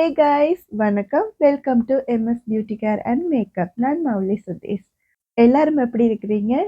ஹே guys வணக்கம். Welcome to MS beauty care and makeup நான் மௌலி சுதேஷ். எல்லாரும் எப்படி இருக்கிறீங்க?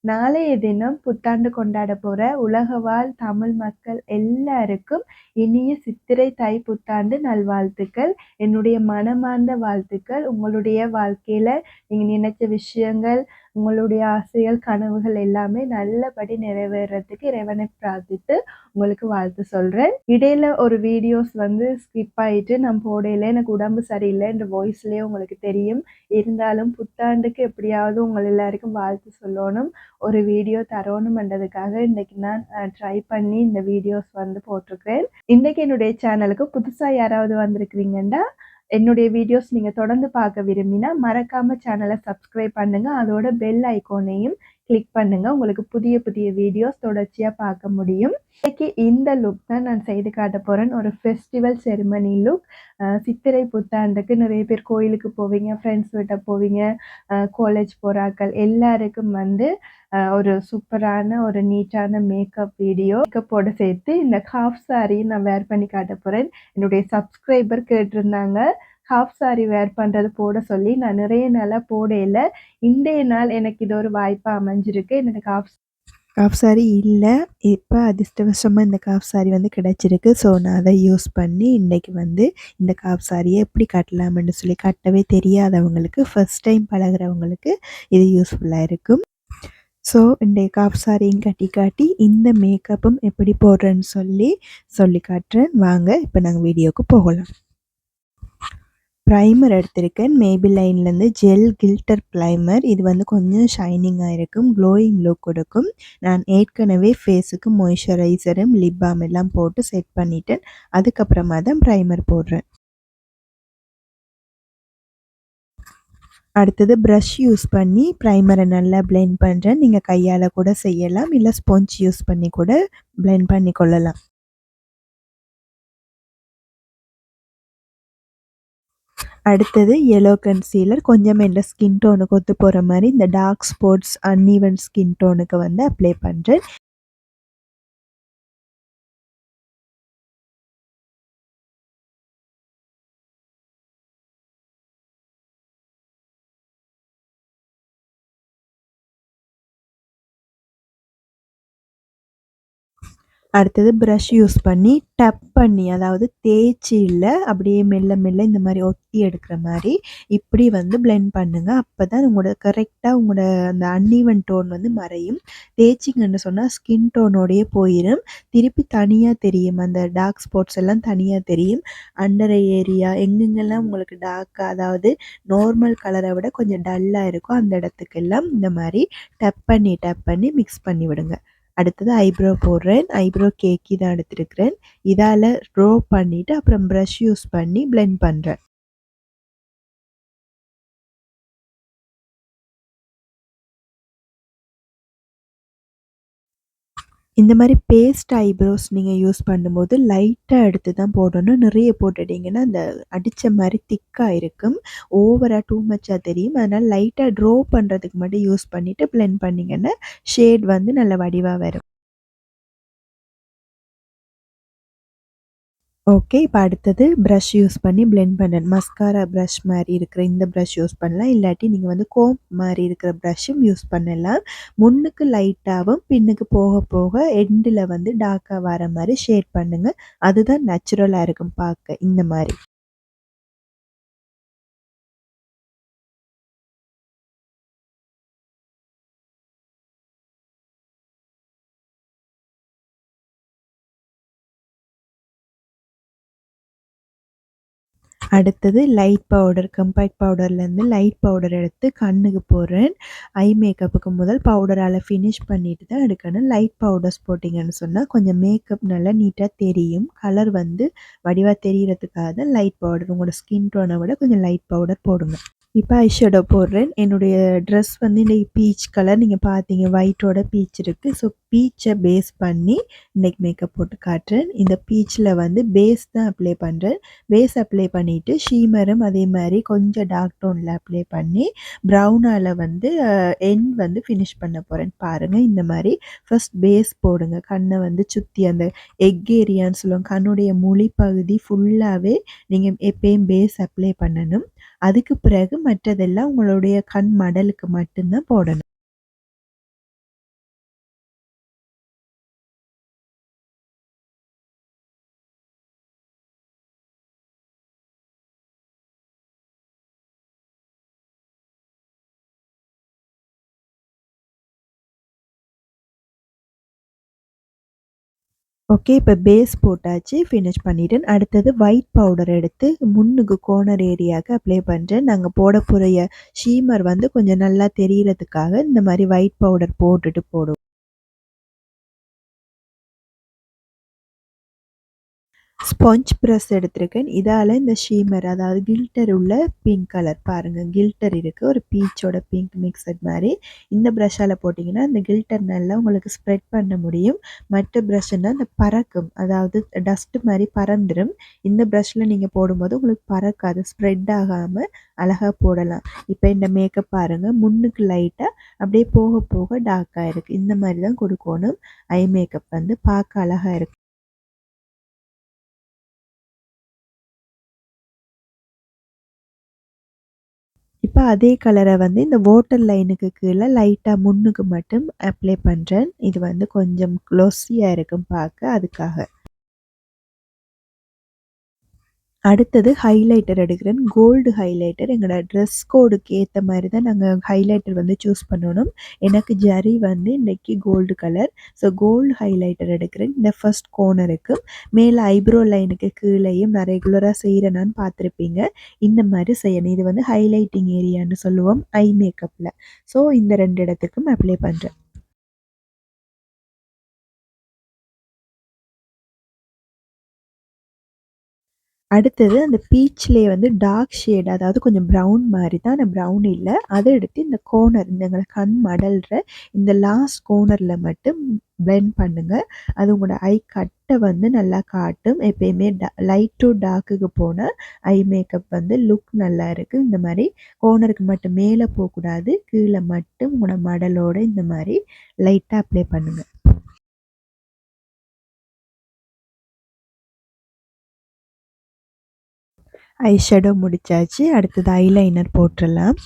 நாளைய தினம் புத்தாண்டு கொண்டாட போற உலக வாழ் தமிழ் மக்கள் எல்லாருக்கும் இனிய சித்திரை தை புத்தாண்டு நல்வாழ்த்துக்கள். என்னுடைய மனமார்ந்த வாழ்த்துக்கள். உங்களுடைய வாழ்க்கையில நீங்க நினைச்ச விஷயங்கள் உங்களுடைய ஆசைகள் கனவுகள் எல்லாமே நல்லபடி நிறைவேறதுக்கு இறைவனை பிரார்த்தித்து உங்களுக்கு வாழ்த்து சொல்கிறேன் இடையில ஒரு வீடியோஸ் வந்து ஸ்கிப் ஆயிட்டு நான் போடையில எனக்கு உடம்பு சரியில்லை என்ற வாய்ஸ்லேயே உங்களுக்கு தெரியும். இருந்தாலும் புத்தாண்டுக்கு எப்படியாவது உங்கள் எல்லாருக்கும் வாழ்த்து சொல்லணும். ஒரு வீடியோ தரணும்ன்றதுக்காக இன்னைக்கு நான் ட்ரை பண்ணி இந்த வீடியோஸ் வந்து போட்டிருக்கிறேன். இன்றைக்கி என்னுடைய சேனலுக்கு புதுசாக யாராவது வந்திருக்கிறீங்கன்னா என்னுடைய வீடியோஸ் நீங்கள் தொடர்ந்து பார்க்க விரும்பினா மறக்காமல் சேனலை சப்ஸ்கிரைப் பண்ணுங்கள் அதோட பெல் ஐக்கோனையும் கிளிக் பண்ணுங்கள் உங்களுக்கு புதிய புதிய வீடியோஸ் தொடர்ச்சியாக பார்க்க முடியும். இன்றைக்கி இந்த லுக் தான் நான் செய்து காட்ட போகிறேன் ஒரு ஃபெஸ்டிவல் செரிமனி லுக் சித்திரை புத்தாண்டுக்கு நிறைய பேர் கோயிலுக்கு போவீங்க ஃப்ரெண்ட்ஸ் வீட்டை போவீங்க காலேஜ் போகிறாக்கள் எல்லாருக்கும் வந்து ஒரு சூப்பரான ஒரு நீட்டான மேக்கப் வீடியோ மேக்கப்போட சேர்த்து இந்த ஹாஃப் சாரி நான் வேர் பண்ணி காட்ட போகிறேன் என்னுடைய சப்ஸ்கிரைபர் கேட்டிருந்தாங்க. ஹாஃப் சாரி வேர் பண்ணுறது போட சொல்லி நான் நிறைய நாளாக போடையில் இன்றைய நாள் எனக்கு இது ஒரு வாய்ப்பாக அமைஞ்சிருக்கு. எனக்கு ஹாஃப் காஃப் சாரி இல்லை. இப்போ அதிர்ஷ்டவசமாக இந்த காஃப் சாரி வந்து கிடச்சிருக்கு. ஸோ நான் அதை யூஸ் பண்ணி இன்றைக்கி வந்து இந்த காஃப் சாரியை எப்படி கட்டலாம்னு சொல்லி கட்டவே தெரியாதவங்களுக்கு ஃபஸ்ட் டைம் பழகிறவங்களுக்கு இது யூஸ்ஃபுல்லாக இருக்கும். ஸோ இன்றைய காஃப் சாரியும் கட்டி காட்டி இந்த மேக்கப்பும் எப்படி போடுறேன்னு சொல்லி சொல்லி காட்டுறேன். வாங்க இப்போ நாங்கள் வீடியோவுக்கு போகலாம். ப்ரைமர் எடுத்திருக்கேன். மேபி லைன்லேருந்து ஜெல் கில்டர் ப்ரைமர் இது வந்து கொஞ்சம் ஷைனிங்காக இருக்கும். க்ளோயிங் லுக் கொடுக்கும். நான் ஏற்கனவே ஃபேஸுக்கு மாய்ஸ்சரைசரும் லிப் பாம் எல்லாம் போட்டு செட் பண்ணிட்டேன். அதுக்கப்புறமா தான் ப்ரைமர் போடுறேன். அடுத்தது ப்ரஷ் யூஸ் பண்ணி ப்ரைமரை நல்லா பிளெண்ட் பண்ணுறேன் நீங்கள் கையால் கூட செய்யலாம். இல்லை ஸ்பாஞ்ச் யூஸ் பண்ணி கூட பிளெண்ட் பண்ணி கொள்ளலாம். அடுத்தது எல்லோ கன்சீலர் கொஞ்சம் எந்த ஸ்கின் டோனுக்கு ஒத்து போகிற மாதிரி இந்த டார்க் ஸ்பாட்ஸ் அன்ஈவன் ஸ்கின் டோனுக்கு வந்து அப்ளை பண்ணுறேன் அடுத்தது ப்ரஷ் யூஸ் பண்ணி டப் பண்ணி அதாவது தேய்ச்சி இல்லை அப்படியே மெல்ல மெல்ல இந்த மாதிரி ஒத்தி எடுக்கிற மாதிரி இப்படி வந்து பிளெண்ட் பண்ணுங்கள் அப்போ தான் உங்களோட கரெக்டாக உங்களோட அந்த அன்இவன் டோன் வந்து மறையும். தேய்ச்சிங்கன்னு சொன்னால் ஸ்கின் டோனோடையே போயிடும் திருப்பி தனியாக தெரியும். அந்த டார்க் ஸ்பாட்ஸ் எல்லாம் தனியாக தெரியும். அண்டர் ஏரியா எங்கெங்கெல்லாம் உங்களுக்கு டார்க்காக அதாவது நார்மல் கலரை விட கொஞ்சம் டல்லாக இருக்கும் அந்த இடத்துக்கெல்லாம் இந்த மாதிரி டப் பண்ணி டப் பண்ணி மிக்ஸ் பண்ணி விடுங்க. அடுத்தது ஐப்ரோ போடுறேன். ஐப்ரோ கேக்கி தான் எடுத்துருக்கிறேன். இதால் ரோ பண்ணிவிட்டு அப்புறம் ப்ரஷ் யூஸ் பண்ணி ப்ளெண்ட் பண்ணுறேன் இந்த மாதிரி பேஸ்ட் ஐப்ரோஸ் நீங்கள் யூஸ் பண்ணும்போது லைட்டாக எடுத்து தான் போடணும். நிறைய போட்டுட்டிங்கன்னா அந்த அடித்த மாதிரி திக்காக இருக்கும். ஓவராக டூ மச்சாக தெரியும். அதனால் லைட்டாக ட்ரோ பண்ணுறதுக்கு மட்டும் யூஸ் பண்ணிவிட்டு பிளெண்ட் பண்ணிங்கன்னா ஷேட் வந்து நல்ல வடிவாக வரும். ஓகே இப்போ அடுத்தது ப்ரஷ் யூஸ் பண்ணி பிளெண்ட் பண்ணணும். மஸ்காரா ப்ரஷ் மாதிரி இருக்கிற இந்த ப்ரஷ் யூஸ் பண்ணலாம். இல்லாட்டி நீங்கள் வந்து கோம் மாதிரி இருக்கிற ப்ரஷ்ஷும் யூஸ் பண்ணலாம். முன்னுக்கு லைட்டாகவும் பின்னுக்கு போக போக எண்டில் வந்து டார்க்காக வர மாதிரி ஷேட் பண்ணுங்கள் அதுதான் நேச்சுரலாக இருக்கும் பார்க்க. இந்த மாதிரி. அடுத்தது லைட் பவுடர் கம்பேக்ட் பவுடர்லேருந்து லைட் பவுடர் எடுத்து கண்ணுக்கு போடுறேன். ஐ மேக்கப்புக்கு முதல் பவுடரால் ஃபினிஷ் பண்ணிட்டு தான் எடுக்கணும் லைட் பவுடர்ஸ் போட்டிங்கன்னு சொன்னால் கொஞ்சம் மேக்கப் நல்லா நீட்டாக தெரியும். கலர் வந்து வடிவாக தெரிகிறதுக்காக தான் லைட் பவுடர் உங்களோட ஸ்கின் டோனை விட கொஞ்சம் லைட் பவுடர் போடுங்க. இப்போ ஐஷேடோ போடுறேன். என்னுடைய ட்ரெஸ் வந்து இந்த பீச் கலர் நீங்கள் பார்த்தீங்க ஒயிட்டோட பீச் இருக்குது ஸோ பீச்சை பேஸ் பண்ணி நெக் மேக்கப் போட்டு காட்டுறேன். இந்த பீச்சில் வந்து பேஸ் தான் அப்ளை பண்ணுறேன் பேஸ் அப்ளை பண்ணிவிட்டு ஷீமரும் அதே மாதிரி கொஞ்சம் டார்க் டோனில் அப்ளை பண்ணி ப்ரௌனால் வந்து எண்ட் வந்து ஃபினிஷ் பண்ண போகிறேன் பாருங்கள் இந்த மாதிரி ஃபஸ்ட் பேஸ் போடுங்க. கண்ணை வந்து சுற்றி அந்த எக் ஏரியான்னு சொல்லுவாங்க. கண்ணுடைய மொழி பகுதி ஃபுல்லாகவே நீங்கள் எப்பயும் பேஸ் அப்ளை பண்ணணும். அதுக்கு பிறகு மற்றதெல்லாம் உங்களுடைய கண் மடலுக்கு மட்டும்தான் போடணும். ஓகே இப்போ பேஸ் போட்டாச்சு ஃபினிஷ் பண்ணிவிட்டேன் அடுத்தது ஒயிட் பவுடர் எடுத்து முன்னுக்கு கோனர் ஏரியாவுக்கு அப்ளை பண்ணுறேன் நாங்கள் போட போகிற ஷீமர் வந்து கொஞ்சம் நல்லா தெரிகிறதுக்காக இந்த மாதிரி ஒயிட் பவுடர் போட்டுட்டு போடுவோம். ஸ்பாஞ்ச் ப்ரெஸ் எடுத்திருக்கேன். இதால் இந்த ஷீமர் அதாவது கில்டர் உள்ள பிங்க் கலர் பாருங்கள் கில்டர் இருக்குது ஒரு பீச்சோட பிங்க் மிக்சட் மாதிரி. இந்த ப்ரஷ்ஷால் போட்டிங்கன்னா அந்த கில்டர் நல்லா உங்களுக்கு ஸ்ப்ரெட் பண்ண முடியும். மற்ற ப்ரஷ்ஷுன்னா அந்த பறக்கும். அதாவது டஸ்ட்டு மாதிரி பறந்துடும் இந்த ப்ரஷ்ஷில் நீங்கள் போடும்போது உங்களுக்கு பறக்காது. ஸ்ப்ரெட் ஆகாமல் அழகாக போடலாம். இப்போ இந்த மேக்கப் பாருங்கள் முன்னுக்கு லைட்டாக அப்படியே போக போக டார்க்காக இருக்குது இந்த மாதிரி தான் கொடுக்கணும். ஐ மேக்கப் வந்து பார்க்க அழகாக இருக்குது இப்போ அதே கலரை வந்து இந்த வாட்டர் லைனுக்கு கீழே லைட்டாக முன்னுக்கு மட்டும் அப்ளை பண்ணுறேன் இது வந்து கொஞ்சம் க்ளோஸியாக இருக்கும் பார்க்க அதுக்காக. அடுத்தது ஹைலைட்டர் எடுக்கிறேன். கோல்டு ஹைலைட்டர் எங்களோட ட்ரெஸ் கோடுக்கு ஏற்ற மாதிரி தான் நாங்கள் ஹைலைட்டர் வந்து சூஸ் பண்ணணும். எனக்கு ஜரி வந்து இன்றைக்கி gold colour so gold highlighter எடுக்கிறேன். இந்த ஃபஸ்ட் கோனருக்கு மேலே ஐப்ரோ லைனுக்கு கீழேயும் நான் ரெகுலராக செய்கிறேனான்னு பார்த்துருப்பீங்க. இந்த மாதிரி செய்யணும். இது வந்து ஹைலைட்டிங் ஏரியான்னு சொல்லுவோம். ஐ மேக்கப்பில் ஸோ இந்த ரெண்டு இடத்துக்கும் அப்ளை பண்ணுறேன் அடுத்தது அந்த பீச்லேயே வந்து டார்க் ஷேட் அதாவது கொஞ்சம் ப்ரௌன் மாதிரி தான் ஆனால் ப்ரௌன் இல்லை. அதை எடுத்து இந்த கோனர் இந்த எங்களை கண் மடல்ற இந்த லாஸ்ட் கோனரில் மட்டும் பிளெண்ட் பண்ணுங்கள் அது உங்களோட ஐ கட்டை வந்து நல்லா காட்டும். எப்பயுமே டா லைட் டு டார்க்குக்கு போனால் ஐ மேக்கப் வந்து லுக் நல்லா இருக்குது இந்த மாதிரி கோனருக்கு மட்டும் மேலே போகக்கூடாது. கீழே மட்டும் உங்களோட மடலோட இந்த மாதிரி லைட்டாக அப்ளை பண்ணுங்கள் ஐ ஷேடோ முடிச்சாச்சு. அடுத்தது ஐலைனர் போட்டுடலாம்.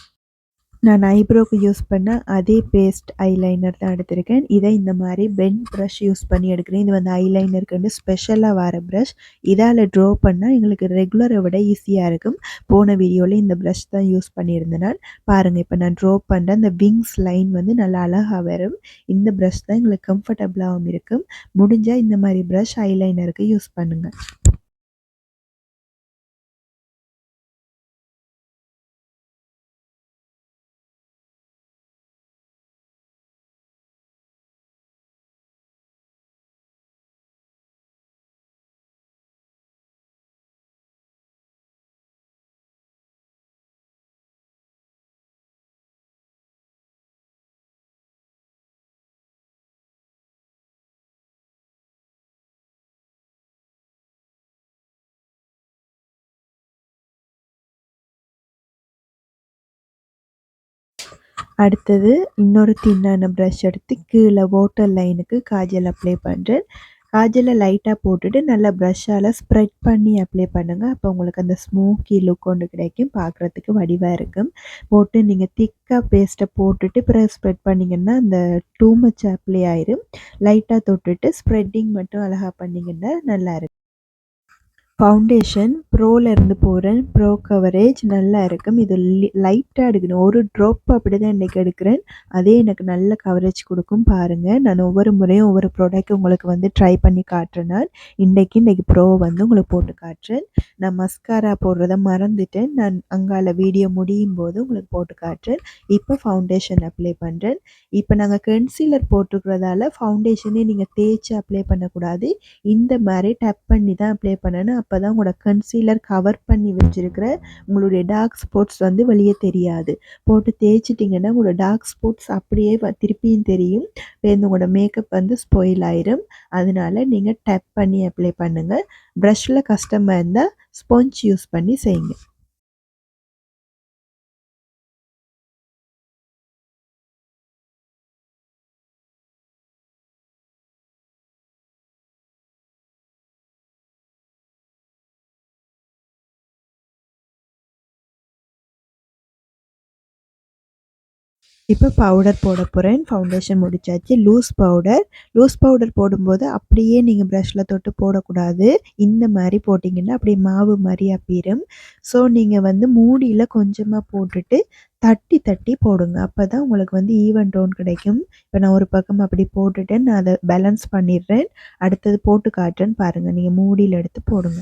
நான் ஐப்ரோக்கு யூஸ் பண்ண அதே பேஸ்ட் ஐலைனர் தான் எடுத்திருக்கேன். இதை இந்த மாதிரி பென் ப்ரஷ் யூஸ் பண்ணி எடுக்கிறேன். இது வந்து ஐலைனருக்கு வந்து ஸ்பெஷலாக வர ப்ரஷ் இதால் ட்ரா பண்ணால் எங்களுக்கு ரெகுலரை விட ஈஸியாக இருக்கும். போன வீடியோவில் இந்த ப்ரஷ் தான் யூஸ் பண்ணியிருந்தேன். நான் பாருங்கள் இப்போ நான் ட்ரா பண்ணுற அந்த விங்ஸ் லைன் வந்து நல்லா அழகாக வரும். இந்த ப்ரஷ் தான் எங்களுக்கு கம்ஃபர்டபுளாகவும் இருக்கும். முடிஞ்சால் இந்த மாதிரி ப்ரஷ் ஐலைனருக்கு யூஸ் பண்ணுங்கள் அடுத்தது இன்னொரு தின்னான ப்ரஷ் எடுத்து கீழே வாட்டர் லைனுக்கு காஜல் அப்ளை பண்ணுறேன் காஜலை லைட்டாக போட்டுட்டு நல்லா ப்ரஷ்ஷால் ஸ்ப்ரெட் பண்ணி அப்ளை பண்ணுங்கள் அப்போ உங்களுக்கு அந்த ஸ்மோக்கி லுக் ஒன்று கிடைக்கும். பார்க்குறதுக்கு வடிவாக இருக்கும். போட்டு நீங்கள் திக்காக பேஸ்ட்டை போட்டுட்டு பிறகு ஸ்ப்ரெட் பண்ணிங்கன்னா அந்த டூ மச் அப்ளை ஆயிரும். லைட்டாக தொட்டுட்டு ஸ்ப்ரெட்டிங் மட்டும் அழகாக பண்ணிங்கன்னா நல்லாயிருக்கும் ஃபவுண்டேஷன் ப்ரோலேருந்து போகிறேன் ப்ரோ கவரேஜ் நல்லா இருக்கும். இது லைட்டாக எடுக்கணும். ஒரு ட்ராப் அப்படி தான் இன்றைக்கி எடுக்கிறேன். அதே எனக்கு நல்ல கவரேஜ் கொடுக்கும் பாருங்கள் நான் ஒவ்வொரு முறையும் ஒவ்வொரு ப்ராடக்ட் உங்களுக்கு வந்து ட்ரை பண்ணி காட்டுறேன் நான். இன்றைக்கி இன்றைக்கி ப்ரோ வந்து உங்களுக்கு போட்டு காட்டுறேன். நான் மஸ்காரா போடுறத மறந்துட்டேன். நான் அங்கால வீடியோ முடியும் போது உங்களுக்கு போட்டு காட்டுறேன். இப்போ ஃபவுண்டேஷன் அப்ளை பண்ணுறேன் இப்போ நாங்கள் கன்சீலர் போட்டுருக்கிறதால ஃபவுண்டேஷனே நீங்கள் தேய்ச்சி அப்ளை பண்ணக்கூடாது. இந்த மாதிரி டப் பண்ணி தான் அப்ளை பண்ணணும். அப்போ தான் உங்களோட கன்சீலர் கவர் பண்ணி வச்சுருக்கிற உங்களுடைய டார்க் ஸ்பாட்ஸ் வந்து வெளியே தெரியாது. போட்டு தேய்ச்சிட்டிங்கன்னா உங்களோட டார்க் ஸ்பாட்ஸ் அப்படியே திருப்பியும் தெரியும். இப்போ உங்களோட மேக்கப் வந்து ஸ்பாயில் ஆயிரும். அதனால நீங்கள் டேப் பண்ணி அப்ளை பண்ணுங்கள் ப்ரஷில் கஷ்டமாக இருந்தால் ஸ்பாஞ்ச் யூஸ் பண்ணி செய்யுங்க. இப்போ பவுடர் போட போகிறேன் ஃபவுண்டேஷன் முடிச்சாச்சு. லூஸ் பவுடர் லூஸ் பவுடர் போடும்போது அப்படியே நீங்கள் ப்ரஷில் தொட்டு போடக்கூடாது. இந்த மாதிரி போட்டிங்கன்னா அப்படியே மாவு மாதிரி அப்பிடும் ஸோ நீங்கள் வந்து மூடியில் கொஞ்சமாக போட்டுட்டு தட்டி தட்டி போடுங்க. அப்போ தான் உங்களுக்கு வந்து ஈவன் டோன் கிடைக்கும். இப்போ நான் ஒரு பக்கம் அப்படி போட்டுட்டேன். நான் அதை பேலன்ஸ் பண்ணிடுறேன். அடுத்தது போட்டு காட்டுறேன்னு பாருங்கள் நீங்கள் மூடியில் எடுத்து போடுங்க.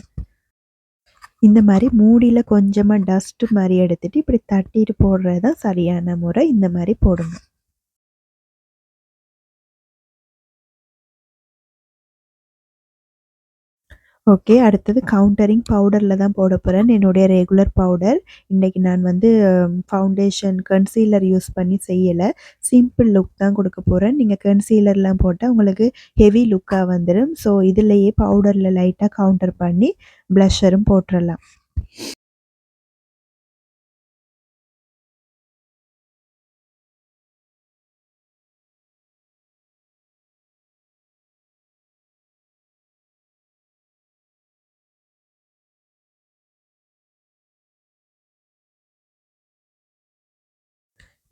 இந்த மாதிரி மூடியில் கொஞ்சமாக டஸ்ட்டு மாதிரி எடுத்துகிட்டு இப்படி தட்டிட்டு போடுறது தான் சரியான முறை. இந்த மாதிரி போடுங்க. ஓகே அடுத்தது கவுண்டரிங் பவுடரில் தான் போட போகிறேன் என்னுடைய ரெகுலர் பவுடர் இன்றைக்கி நான் வந்து ஃபவுண்டேஷன் கன்சீலர் யூஸ் பண்ணி செய்யலை. சிம்பிள் லுக் தான் கொடுக்க போகிறேன் நீங்கள் கன்சீலர்லாம் போட்டால் உங்களுக்கு ஹெவி லுக்காக வந்துடும் ஸோ இதுலேயே பவுடரில் லைட்டாக கவுண்டர் பண்ணி ப்ளஷரும் போட்டுடலாம்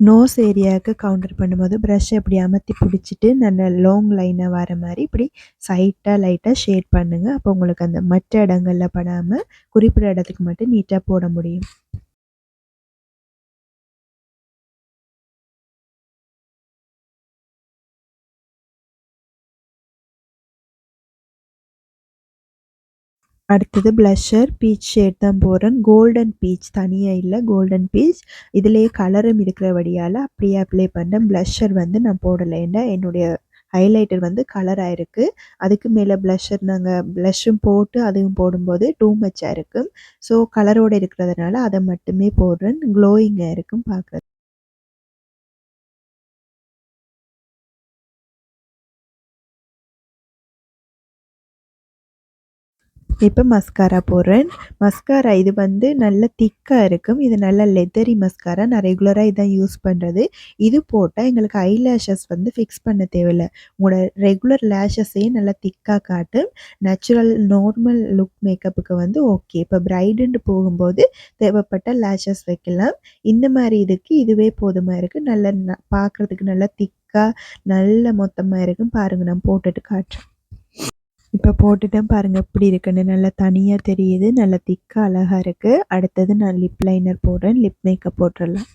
நோஸ் ஏரியாவுக்கு கவுண்டர் பண்ணும்போது ப்ரஷ் இப்படி அமர்த்தி பிடிச்சிட்டு நல்ல லாங் லைனாக வர மாதிரி இப்படி சைட்டாக லைட்டாக ஷேட் பண்ணுங்கள் அப்போ உங்களுக்கு அந்த மற்ற இடங்களில் படாமல் குறிப்பிட்ட இடத்துக்கு மட்டும் நீட்டாக போட முடியும். அடுத்தது ப்ளஷர் பீச் ஷேட் தான் போடுறேன் கோல்டன் பீச் தனியாக இல்லை கோல்டன் பீச் இதுலேயே கலரும் இருக்கிறபடியால் அப்படியே அப்ளை பண்ணுறேன் ப்ளஷர் வந்து நான் போடலை. ஏன்னா என்னுடைய ஹைலைட்டர் வந்து கலராக இருக்குது அதுக்கு மேலே ப்ளஷர் நாங்கள் ப்ளஷ்ஷும் போட்டு அதையும் போடும்போது டூ மச்சாக இருக்கும். ஸோ கலரோடு இருக்கிறதுனால அதை மட்டுமே போடுறேன். க்ளோயிங்காக இருக்கும் பார்க்குறது இப்போ மஸ்காரா போடுறேன். மஸ்காரா இது வந்து நல்ல திக்காக இருக்கும். இது நல்ல லெதரி மஸ்காரா நான் ரெகுலராக இதான் யூஸ் பண்ணுறது இது போட்டால் எங்களுக்கு ஐ லேஷஸ் வந்து ஃபிக்ஸ் பண்ண தேவையில்லை. உங்களோட ரெகுலர் லேஷஸையே நல்லா திக்காக காட்டும். நேச்சுரல் நார்மல் லுக் மேக்கப்புக்கு வந்து ஓகே இப்போ ப்ரைடுன்ட்டு போகும்போது தேவைப்பட்ட லேஷஸ் வைக்கலாம். இந்த மாதிரி இதுக்கு இதுவே போதுமாக இருக்குது நல்ல பார்க்குறதுக்கு நல்லா திக்காக நல்ல மொத்தமாக இருக்கும். பாருங்கள் நான் போட்டுட்டு காட்டுறேன். இப்போ போட்டுட்டேன் பாருங்கள் எப்படி இருக்குன்னு நல்லா தனியாக தெரியுது. நல்லா திக்காக அழகாக இருக்குது அடுத்தது நான் லிப் லைனர் போடுறேன். லிப் மேக்கப் போட்டுடலாம்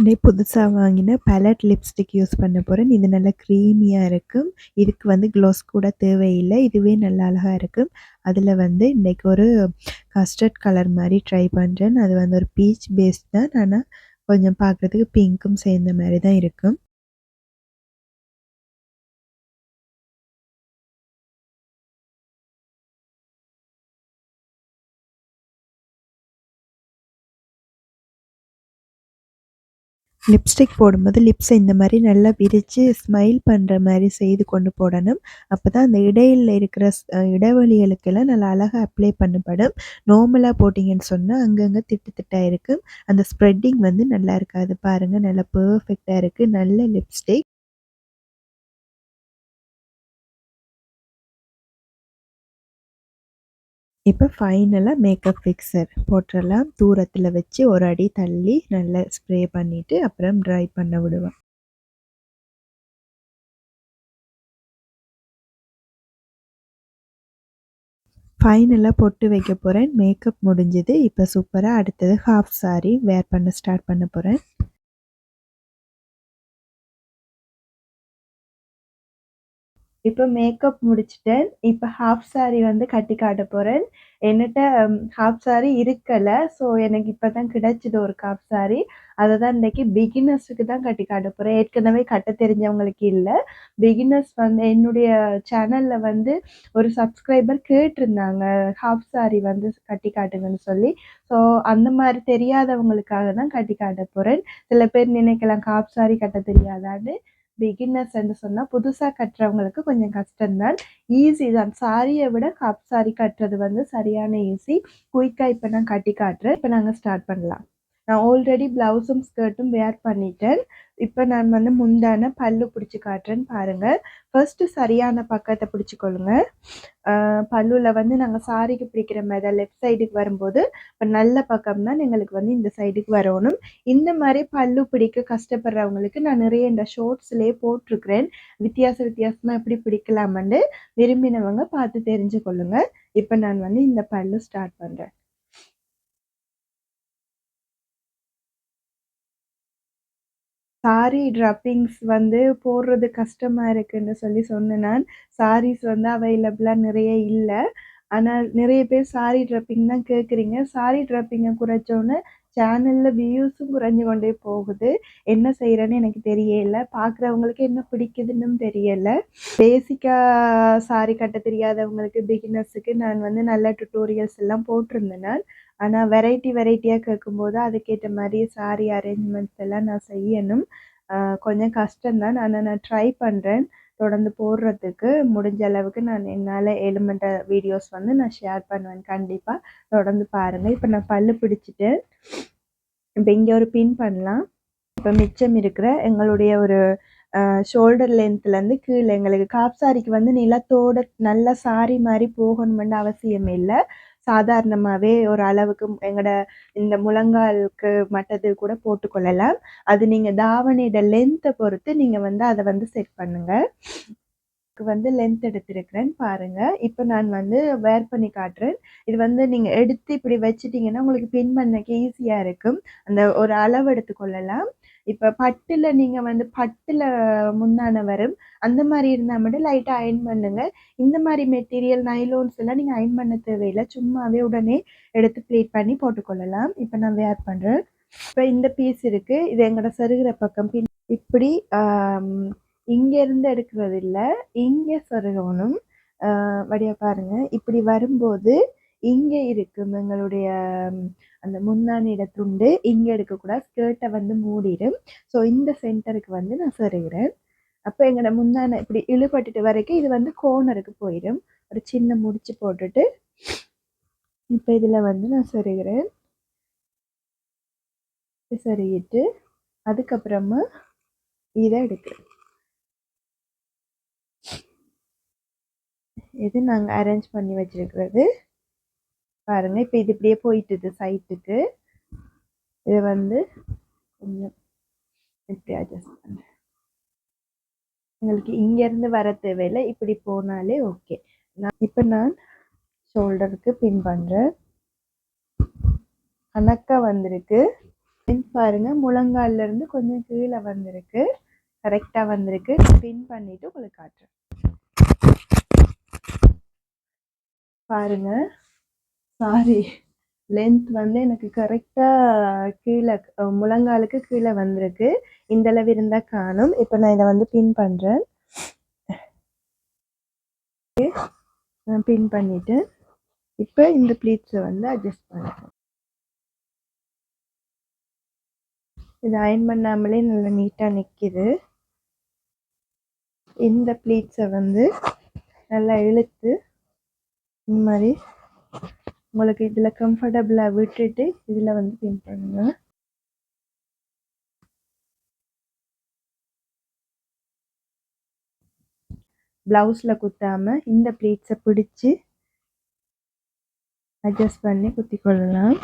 இதே புதுசாக வாங்கின பேலட் லிப்ஸ்டிக் யூஸ் பண்ண போகிறேன் இது நல்லா க்ரீமியாக இருக்கும். இதுக்கு வந்து க்ளோஸ் கூட தேவையில்லை. இதுவே நல்லா அழகாக இருக்கும். அதில் வந்து இன்றைக்கி ஒரு கஸ்டர்ட் கலர் மாதிரி ட்ரை பண்ணுறேன் அது வந்து ஒரு பீச் பேஸ்ட் தான். ஆனால் கொஞ்சம் பார்க்குறதுக்கு பிங்க்கும் சேர்ந்த மாதிரி தான் இருக்கும். லிப்ஸ்டிக் போடும்போது லிப்ஸை இந்த மாதிரி நல்லா விரித்து ஸ்மைல் பண்ணுற மாதிரி செய்து கொண்டு போடணும். அப்போ தான் அந்த இடையில் இருக்கிற இடைவெளிகளுக்கெல்லாம் நல்லா அழகாக அப்ளை பண்ணப்படும். நார்மலாக போட்டிங்கன்னு சொன்னால் அங்கங்கே திட்டு திட்டாக இருக்கும். அந்த ஸ்ப்ரெட்டிங் வந்து நல்லா இருக்காது. பாருங்கள் நல்லா பர்ஃபெக்டாக இருக்குது நல்ல லிப்ஸ்டிக் இப்போ ஃபைனலாக மேக்கப் ஃபிக்ஸர் போட்டுடலாம் தூரத்தில் வச்சு ஒரு அடி தள்ளி நல்லா ஸ்ப்ரே பண்ணிவிட்டு அப்புறம் ட்ரை பண்ண விடுவேன். ஃபைனலாக பொட்டு வைக்க போகிறேன் மேக்கப் முடிஞ்சது. இப்போ சூப்பராக அடுத்தது ஹாஃப் சாரி வேர் பண்ண ஸ்டார்ட் பண்ண போகிறேன் இப்போ மேக்கப் முடிச்சுட்டேன். இப்போ ஹாஃப் சாரி வந்து கட்டி காட்ட போகிறேன் என்னட்ட ஹாஃப் சாரி இருக்கலை. ஸோ எனக்கு இப்போ தான் கிடைச்சிது ஒரு ஹாஃப் சாரி அதை தான் இன்றைக்கி பிகினர்ஸுக்கு தான் கட்டி காட்ட போகிறேன் ஏற்கனவே கட்ட தெரிஞ்சவங்களுக்கு இல்லை. பிகினர்ஸ் வந்து என்னுடைய சேனலில் வந்து ஒரு சப்ஸ்கிரைபர் கேட்டிருந்தாங்க. ஹாஃப் சாரி வந்து கட்டி காட்டுங்கன்னு சொல்லி. ஸோ அந்த மாதிரி தெரியாதவங்களுக்காக தான் கட்டி காட்ட போகிறேன் சில பேர் நினைக்கலாம் ஹாஃப் சாரி கட்ட தெரியாதான்னு. பிகினர்ஸ்ன்னு சொன்னால் புதுசாக கட்டுறவங்களுக்கு கொஞ்சம் கஷ்டம்தான். ஈஸி தான். சாரியை விட கப் சாரி கட்டுறது வந்து சரியான ஈஸி குயிக்காக இப்போ நான் கட்டி காட்டுறேன். இப்போ நாங்கள் ஸ்டார்ட் பண்ணலாம். நான் ஆல்ரெடி ப்ளவுஸும் ஸ்கர்ட்டும் வேர் பண்ணிட்டேன். இப்போ நான் வந்து முந்தான பல்லு பிடிச்சி காட்டுறேன்னு பாருங்கள் ஃபர்ஸ்ட்டு சரியான பக்கத்தை பிடிச்சிக்கொள்ளுங்க. பல்லுவில் வந்து நாங்கள் சாரிக்கு பிடிக்கிற மாதிரி லெஃப்ட் சைடுக்கு வரும்போது இப்போ நல்ல பக்கம் தான் எங்களுக்கு வந்து இந்த சைடுக்கு வரணும். இந்த மாதிரி பல்லு பிடிக்க கஷ்டப்படுறவங்களுக்கு நான் நிறைய இந்த ஷோர்ட்ஸ்லேயே போட்டிருக்கிறேன். வித்தியாச வித்தியாசமாக எப்படி பிடிக்கலாமன்னு விரும்பினவங்க பார்த்து தெரிஞ்சு கொள்ளுங்கள் இப்போ நான் வந்து இந்த பல்லு ஸ்டார்ட் பண்ணுறேன் சாரி ட்ரப்பிங்ஸ் வந்து போடுறது கஷ்டமாக இருக்குதுன்னு சொல்லி சொன்னேன் நான். சாரீஸ் வந்து அவைலபிளாக நிறைய இல்லை. ஆனால் நிறைய பேர் சாரி ட்ரப்பிங் தான் கேட்குறீங்க சாரி ட்ரப்பிங்கை குறைச்சோன்னே சேனலில் வியூஸும் குறைஞ்சு கொண்டே போகுது. என்ன செய்கிறேன்னு எனக்கு தெரியல. பார்க்குறவங்களுக்கு என்ன பிடிக்குதுன்னு தெரியலை. பேசிக்காக சாரி கட்ட தெரியாதவங்களுக்கு பிகினர்ஸுக்கு நான் வந்து நல்ல டுட்டோரியல்ஸ் எல்லாம் போட்டிருந்தேன் நான். ஆனால் வெரைட்டி வெரைட்டியாக கேட்கும்போது அதுக்கேற்ற மாதிரி சாரி அரேஞ்ச்மெண்ட்ஸ் எல்லாம் நான் செய்யணும். கொஞ்சம் கஷ்டம்தான். ஆனால் நான் ட்ரை பண்ணுறேன் தொடர்ந்து போடுறதுக்கு முடிஞ்ச அளவுக்கு நான் என்னால் எலிமெண்ட வீடியோஸ் வந்து நான் ஷேர் பண்ணுவேன். கண்டிப்பாக தொடர்ந்து பாருங்கள் இப்போ நான் பல்லு பிடிச்சிட்டு இப்போ இங்கே ஒரு பின் பண்ணலாம். இப்போ மிச்சம் இருக்கிற எங்களுடைய ஒரு ஷோல்டர் லென்த்லேருந்து கீழே எங்களுக்கு காப் சாரிக்கு வந்து நிலத்தோட நல்ல சாரி மாதிரி போகணுமென்னு அவசியம் இல்லை. சாதாரணமாகவே ஒரு அளவுக்கு எங்களோட இந்த முழங்காலுக்கு மட்டது கூட போட்டுக்கொள்ளலாம் அது நீங்கள் தாவணியோட லென்த்தை பொறுத்து நீங்கள் வந்து அதை வந்து செட் பண்ணுங்கள் வந்து லென்த் எடுத்திருக்கிறேன் பாருங்க. இப்போ நான் வந்து வேர் பண்ணி காட்டுறேன். இது வந்து நீங்கள் எடுத்து இப்படி வச்சிட்டீங்கன்னா உங்களுக்கு பின் பண்ணக்கு ஈஸியாக இருக்கும். அந்த ஒரு அளவு எடுத்துக்கொள்ளலாம் இப்போ பட்டில் நீங்கள் வந்து பட்டில் முந்தான வரும் அந்த மாதிரி இருந்தால் மட்டும் லைட்டாக அயன் பண்ணுங்க. இந்த மாதிரி மெட்டீரியல் நைலோன்ஸ் எல்லாம் நீங்கள் அயன் பண்ண தேவையில்லை. சும்மாவே உடனே எடுத்து ப்ளீட் பண்ணி போட்டுக்கொள்ளலாம். இப்போ நான் வேர் பண்ணுறேன் இப்போ இந்த பீஸ் இருக்குது இது எங்களோட சருகிற பக்கம். பின் இப்படி இங்கேருந்து எடுக்கிறது இல்லை இங்கே சொருகணும். வடியாக பாருங்கள் இப்படி வரும்போது இங்கே இருக்கும் எங்களுடைய அந்த முன்னானிட துண்டு இங்கே எடுக்கக்கூடாது. ஸ்கர்ட்டை வந்து மூடிடும் ஸோ இந்த சென்டருக்கு வந்து நான் சொருகிறேன். அப்போ எங்களோட முந்தான இப்படி இழுபட்டுட்டு வரைக்கும் இது வந்து கோனருக்கு போயிடும் ஒரு சின்ன முடிச்சு போட்டுட்டு இப்போ இதில் வந்து நான் சொருகிறேன். சொல்லிட்டு அதுக்கப்புறமா இதை எடுக்கிறேன். இது நாங்கள் அரேஞ்ச் பண்ணி வச்சுருக்கிறது. பாருங்கள் இப்போ இது இப்படியே போயிட்டுது சைட்டுக்கு இதை வந்து கொஞ்சம் இப்படி அட்ஜஸ்ட் பண்ணுறேன் எங்களுக்கு இங்கேருந்து வர தேவையில்லை. இப்படி போனாலே ஓகே நான் இப்போ நான் ஷோல்டருக்கு பின் பண்ணுறேன் கணக்காக வந்திருக்கு. பின் பாருங்கள் முழங்கால்லேருந்து கொஞ்சம் கீழே வந்திருக்கு. கரெக்டாக வந்திருக்கு. பின் பண்ணிவிட்டு உங்களுக்கு காட்டுறேன். பாருங்க. சாரி லென்த் வந்து எனக்கு கரெக்டாக கீழே முழங்காலுக்கு கீழே வந்திருக்கு. இந்த அளவு இருந்தால் காணும். இப்போ நான் இதை வந்து பின் பண்ணுறேன் பின் பண்ணிவிட்டு இப்போ இந்த ப்ளீட்ஸை வந்து அட்ஜஸ்ட் பண்ணுறேன் இது அயன் பண்ணாமலே நல்லா நீட்டாக நிற்கிது இந்த ப்ளீட்ஸை வந்து நல்லா இழுத்து இந்த மாதிரி உங்களுக்கு இதில் கம்ஃபர்டபுளாக விட்டுட்டு இதில் வந்து பின் பண்ணுங்க. ப்ளவுஸில் குத்தாமல் இந்த ப்ளீட்ஸை பிடிச்சி அட்ஜஸ்ட் பண்ணி குத்தி கொள்ளலாம்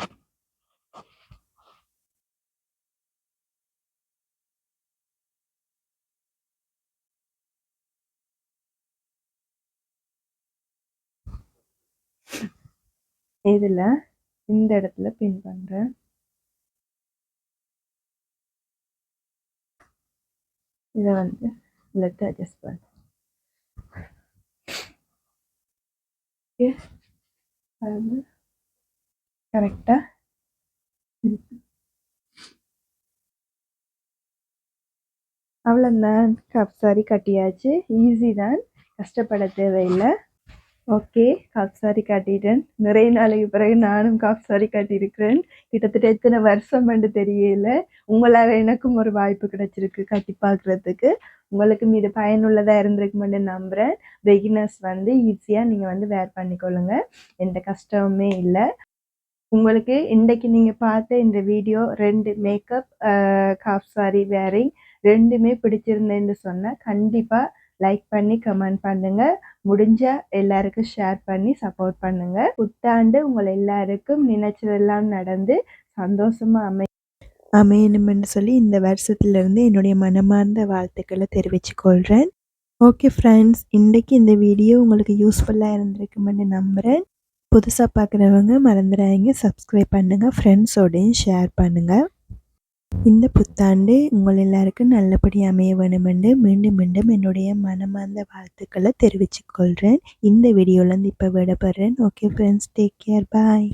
இதில் இந்த இடத்துல பின் பண்ணுறேன் இதை வந்து லெட் அட்ஜஸ்ட் பண்ணுறேன் ஓகே கரெக்டாக அவ்வளோதான் கப் சாரி கட்டியாச்சு. ஈஸி தான். கஷ்டப்பட தேவையில்லை. ஓகே காப் சாரி காட்டிட்டேன். நிறைய நாளைக்கு பிறகு நானும் காப் சாரி காட்டியிருக்கிறேன். கிட்டத்தட்ட எத்தனை வருஷம் என்று தெரியல. உங்களால் எனக்கும் ஒரு வாய்ப்பு கிடைச்சிருக்கு கட்டி பார்க்குறதுக்கு. உங்களுக்கு இது பயனுள்ளதாக இருந்திருக்குமென்னு நம்புகிறேன் பிகினர்ஸ் வந்து ஈஸியாக நீங்கள் வந்து வேர் பண்ணிக்கொள்ளுங்க. எந்த கஷ்டமுமே இல்லை. உங்களுக்கு இன்றைக்கு நீங்கள் பார்த்த இந்த வீடியோ ரெண்டு மேக்கப் காஃப் சாரி வேரிங் ரெண்டுமே பிடிச்சிருந்தேன்னு சொன்னால் கண்டிப்பாக லைக் பண்ணி கமெண்ட் பண்ணுங்கள் முடிஞ்சால் எல்லாருக்கும் ஷேர் பண்ணி சப்போர்ட் பண்ணுங்கள் புத்தாண்டு உங்கள் எல்லாருக்கும் நினைச்சதெல்லாம் நடந்து சந்தோஷமாக அமை அமையணும்னு சொல்லி இந்த வருஷத்துலேருந்து என்னுடைய மனமார்ந்த வாழ்த்துக்களை தெரிவிச்சுக்கொள்கிறேன் ஓகே ஃப்ரெண்ட்ஸ் இன்றைக்கி இந்த வீடியோ உங்களுக்கு யூஸ்ஃபுல்லாக இருந்திருக்குமென்னு நம்புகிறேன் புதுசாக பார்க்குறவங்க மறந்துடாதீங்க. சப்ஸ்கிரைப் பண்ணுங்கள் ஃப்ரெண்ட்ஸோடையும் ஷேர் பண்ணுங்கள் இந்த புத்தாண்டு உங்கள் எல்லாருக்கும் நல்லபடி அமைய வேணுமென்று மீண்டும் மீண்டும் என்னுடைய மனமார்ந்த வாழ்த்துக்களை தெரிவிச்சுக்கொள்கிறேன் இந்த வீடியோலேருந்து இப்போ விடப்படுறேன் okay friends take care bye